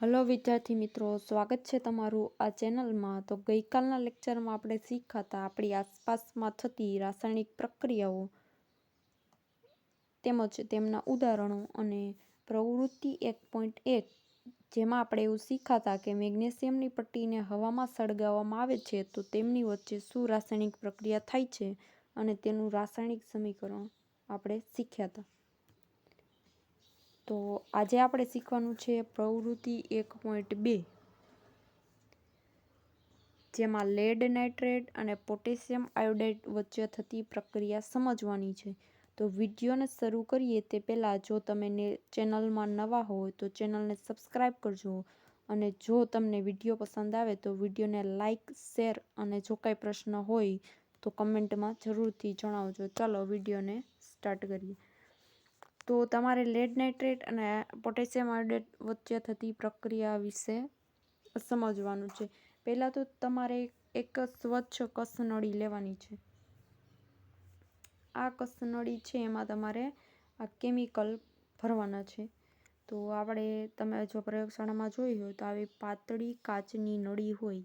Hello વિદ્યાર્થી મિત્રો, સ્વાગત છે તમારું આ ચેનલમાં. તો ગઈકાલના લેક્ચરમાં આપણે શીખાતા આપણી આસપાસમાં થતી રાસાયણિક પ્રક્રિયાઓ તેમજ તેમના ઉદાહરણો અને પ્રવૃત્તિ એક પોઈન્ટ એક, જેમાં આપણે એવું શીખાતા કે મેગ્નેશિયમની પટ્ટીને હવામાં સળગાવવામાં આવે છે તો તેમની વચ્ચે શું રાસાયણિક પ્રક્રિયા થાય છે અને તેનું રાસાયણિક સમીકરણ આપણે શીખ્યા હતા. તો આજે આપણે શીખવાનું છે પ્રવૃત્તિ એક પોઈન્ટ બે. જેમાં લેડ નાઇટ્રેટ અને પોટેશિયમ આયોડાઇડ વચ્ચે થતી પ્રક્રિયા સમજવાની છે. તો વિડીયોને શરૂ કરીએ તે પહેલાં જો તમે ચેનલમાં નવા હોય તો ચેનલને સબસ્ક્રાઈબ કરજો. અને જો તમને વીડિયો પસંદ આવે તો વિડીયોને લાઇક શેર અને જો કાંઈ પ્રશ્ન હોય તો કમેન્ટમાં જરૂરથી જણાવજો. ચાલો વિડીયોને સ્ટાર્ટ કરીએ. તો તમારે લેડ નાઇટ્રેટ અને પોટેશિયમ આયોડેટ વચ્ચે થતી પ્રક્રિયા વિશે સમજવાનું છે. પહેલાં તો તમારે એક સ્વચ્છ કસનળી લેવાની છે. આ કસનળી છે, એમાં તમારે આ કેમિકલ ભરવાના છે. તો આપણે તમે જો પ્રયોગશાળામાં જોઈ હોય તો આવી પાતળી કાચની નળી હોય,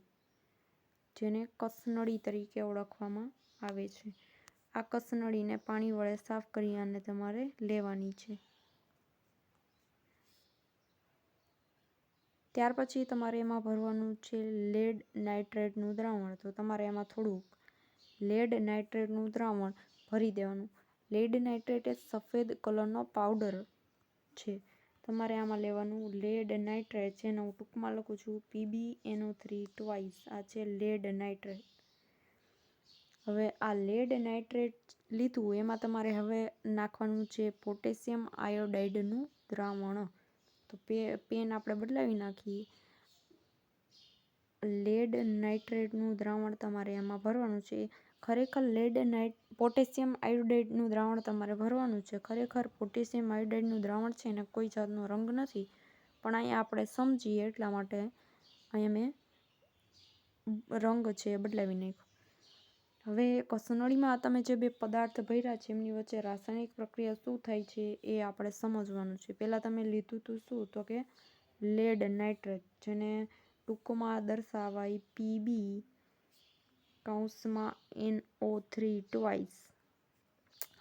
જેને કસનળી તરીકે ઓળખવામાં આવે છે. આ કસનળીને પાણી વડે સાફ કરી અને તમારે લેવાની છે. ત્યાર પછી તમારે એમાં ભરવાનું છે લેડ નાઇટ્રેટનું દ્રાવણ. તો તમારે એમાં થોડુંક લેડ નાઇટ્રેટનું દ્રાવણ ભરી દેવાનું. લેડ નાઇટ્રેટ એ સફેદ કલરનો પાવડર છે. તમારે આમાં લેવાનું લેડ નાઇટ્રેટ. જેને હું ટૂંકમાં લખું છું પીબી એનો થ્રી ટ્વાઇસ આ છે લેડ નાઇટ્રેટ. હવે આ લેડ નાઇટ્રેટ લીધું, એમાં તમારે હવે નાખવાનું છે પોટેશિયમ આયોડાઇડનું દ્રાવણ. તો પેન આપણે બદલાવી નાખીએ. લેડ નાઇટ્રેટનું દ્રાવણ તમારે એમાં ભરવાનું છે. ખરેખર લેડ નાઇટ પોટેશિયમ આયોડાઇડનું દ્રાવણ તમારે ભરવાનું છે. ખરેખર પોટેશિયમ આયોડાઇડનું દ્રાવણ છે એને કોઈ જાતનો રંગ નથી. પણ અહીંયા આપણે સમજીએ એટલા માટે અહીંયા મેં રંગ છે બદલાવી નાખ્યો. હવે કસનળીમાં તમે જે બે પદાર્થ ભર્યા છે, એમની વચ્ચે રાસાયણિક પ્રક્રિયા શું થાય છે એ આપણે સમજવાનું છે. પહેલાં તમે લીધું હતું શું? તો કે લેડ નાઇટ્રેટ જેને ટૂંકમાં દર્શાવાય પીબી કૌંસમાં એન ઓ થ્રી ટ્વાઇસ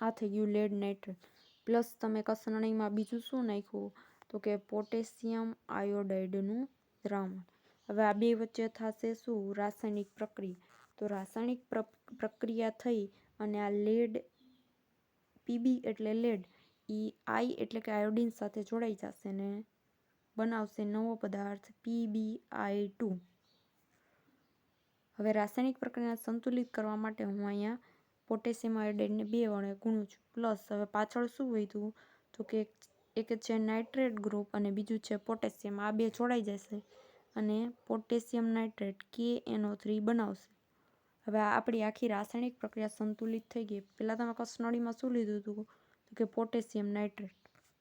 આ થઈ ગયું લેડ નાઇટ્રેટ પ્લસ તમે કસનળીમાં બીજું શું નાખ્યું? તો કે પોટેશિયમ આયોડાઇડનું દ્રાવણ. હવે આ બે વચ્ચે થશે શું? રાસાયણિક પ્રક્રિયા. તો રાસાયણિક પ્રક્રિયા થઈ અને આ લેડ પીબી એટલે લેડ, ઈ આઈ એટલે કે આયોડિન સાથે જોડાઈ જશે ને બનાવશે નવો પદાર્થ પીબી આઈ ટુ. હવે રાસાયણિક પ્રક્રિયાને સંતુલિત કરવા માટે હું અહીંયા પોટેશિયમ આયોડાઇડને બે વડે ગુણું છું. પ્લસ હવે પાછળ શું વધ્યું તો? કે એક છે નાઇટ્રેટ ગ્રુપ અને બીજું છે પોટેશિયમ. આ બે જોડાઈ જશે અને પોટેશિયમ નાઇટ્રેટ કે એનો થ્રી બનાવશે. હવે આપણી આખી રાસાયણિક પ્રક્રિયા સંતુલિત થઈ ગઈ. પહેલાં તમે કસનળીમાં શું લીધું હતું? તો કે પોટેશિયમ નાઇટ્રેટ.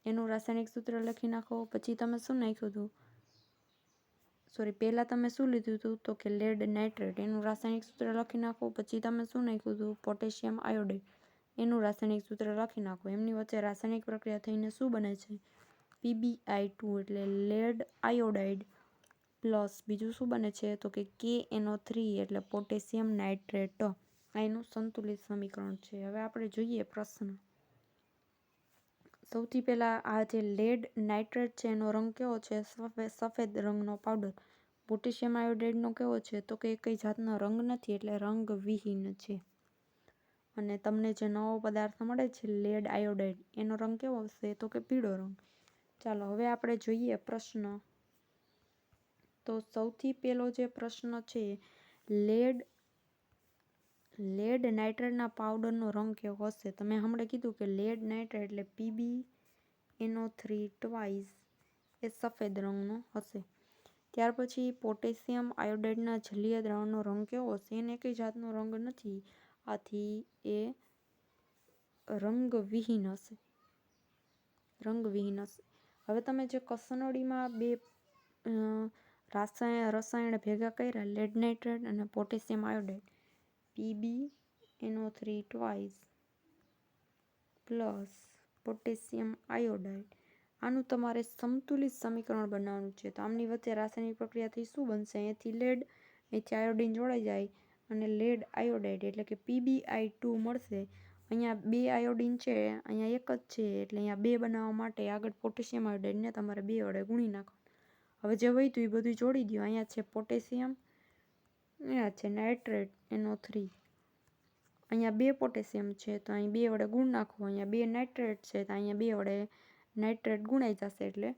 એનું રાસાયણિક સૂત્ર લખી નાખો. પછી તમે શું નાખ્યું હતું? સોરી પહેલાં તમે શું લીધું હતું? તો કે લેડ નાઇટ્રેટ. એનું રાસાયણિક સૂત્ર લખી નાખો. પછી તમે શું નાખ્યું હતું? પોટેશિયમ આયોડાઇડ એનું રાસાયણિક સૂત્ર લખી નાખો. એમની વચ્ચે રાસાયણિક પ્રક્રિયા થઈને શું બને છે? પીબીઆઈ ટુ એટલે લેડ આયોડાઇડ. પ્લસ બીજું શું બને છે? તો કે કે એનો થ્રી એટલે પોટેશિયમ નાઇટ્રેટ. એનું સંતુલિત સમીકરણ છે. હવે આપણે જોઈએ પ્રશ્ન. સૌથી પહેલાં આ જે લેડ નાઇટ્રેટ છે, એનો રંગ કેવો છે? સફેદ રંગનો પાવડર. પોટેશિયમ આયોડાઇડનો કેવો છે? તો કે કઈ જાતનો રંગ નથી એટલે રંગ વિહીન છે. અને તમને જે નવો પદાર્થ મળે છે, લેડ આયોડાઇડ, એનો રંગ કેવો હશે? તો કે પીળો રંગ. ચાલો, હવે આપણે જોઈએ પ્રશ્ન. તો સૌથી પહેલો જે પ્રશ્ન છે, લેડ લેડ નાઇટ્રેટના પાવડરનો રંગ કેવો હશે? તમે હમણાં કીધું કે લેડ નાઇટ્રેટ એટલે પીબી એનો થ્રી ટ્વાઇસ એ સફેદ રંગનો હશે. ત્યાર પછી પોટેશિયમ આયોડાઇડના જલીય દ્રાવણનો રંગ કેવો હશે? એને કઈ જાતનો રંગ નથી, આથી એ રંગવિહીન હશે. રંગવિહીન હશે. હવે તમે જે કસનળીમાં બે રાસાયણ, રસાયણ ભેગા કર્યા લેડ નાઇટ્રેટ અને પોટેશિયમ આયોડાઇડ પીબી એનો three twice plus potassium iodide આનું તમારે સંતુલિત સમીકરણ બનાવવાનું છે. તો આમની વચ્ચે રાસાયણિક પ્રક્રિયાથી શું બનશે? અહીંયાથી લેડ અહીંથી આયોડિન જોડાઈ જાય અને લેડ આયોડાઇડ એટલે કે પીબીઆઈ ટુ મળશે. અહીંયા બે આયોડિન છે, અહીંયા એક જ છે, એટલે અહીંયા બે બનાવવા માટે આગળ પોટેશિયમ આયોડાઇડને તમારે બે વડે ગુણી નાખવાનું હવે જે વહીતું એ બધું જોડી દો અહીંયા છે પોટેશિયમ, અહીંયા છે નાઇટ્રેટ, એનો થ્રી અહીંયા બે પોટેશિયમ છે, તો અહીં બે વડે ગુણ નાખો. અહીંયા બે નાઇટ્રેટ છે, તો અહીંયા બે વડે નાઇટ્રેટ ગુણાઈ જશે. એટલે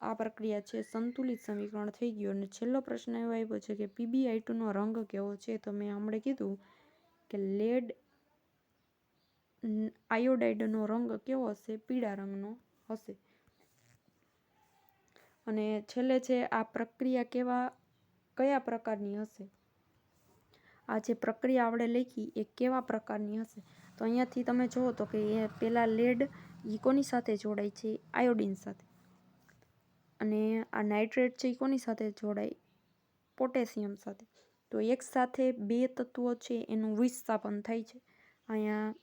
આ પ્રક્રિયા છે સંતુલિત સમીકરણ થઈ ગયું. અને છેલ્લો પ્રશ્ન એવો આવ્યો છે કે પીબીઆઈ ટુનો રંગ કેવો છે? તો મેં હમણાં કીધું કે લેડ આયોડાઇડનો રંગ કેવો હશે? પીળા રંગનો હશે. અને છેલ્લે છે, આ પ્રક્રિયા કેવા, કયા પ્રકારની હશે? આ જે પ્રક્રિયા આપણે લખી, એ કેવા પ્રકારની હશે? તો અહીંયાથી તમે જુઓ તો કે એ પેલા લેડ એ કોની સાથે જોડાય છે? આયોડિન સાથે. અને આ નાઇટ્રેટ છે એ કોની સાથે જોડાય? પોટેશિયમ સાથે. તો એક સાથે બે તત્વો છે, એનું વિસ્થાપન થાય છે. અહીંયા,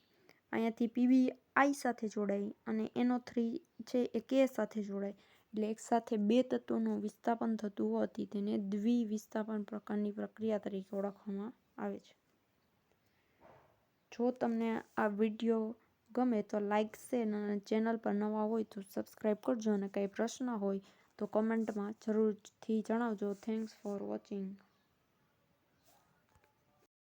અહીંયાથી પીવી આઈ સાથે જોડાય અને એનો થ્રી છે, એ કે સાથે જોડાય. એટલે એક સાથે બે તત્વોનું વિસ્થાપન થતું હોવાથી તેને દ્વિવિસ્થાપન પ્રકારની પ્રક્રિયા તરીકે ઓળખવામાં આવે છે. જો તમને આ વીડિયો ગમે તો લાઇક શેર અને ચેનલ પર નવા હોય તો સબસ્ક્રાઈબ કરજો અને કંઈ પ્રશ્ન હોય તો કમેન્ટમાં જરૂરથી જણાવજો. Thanks for watching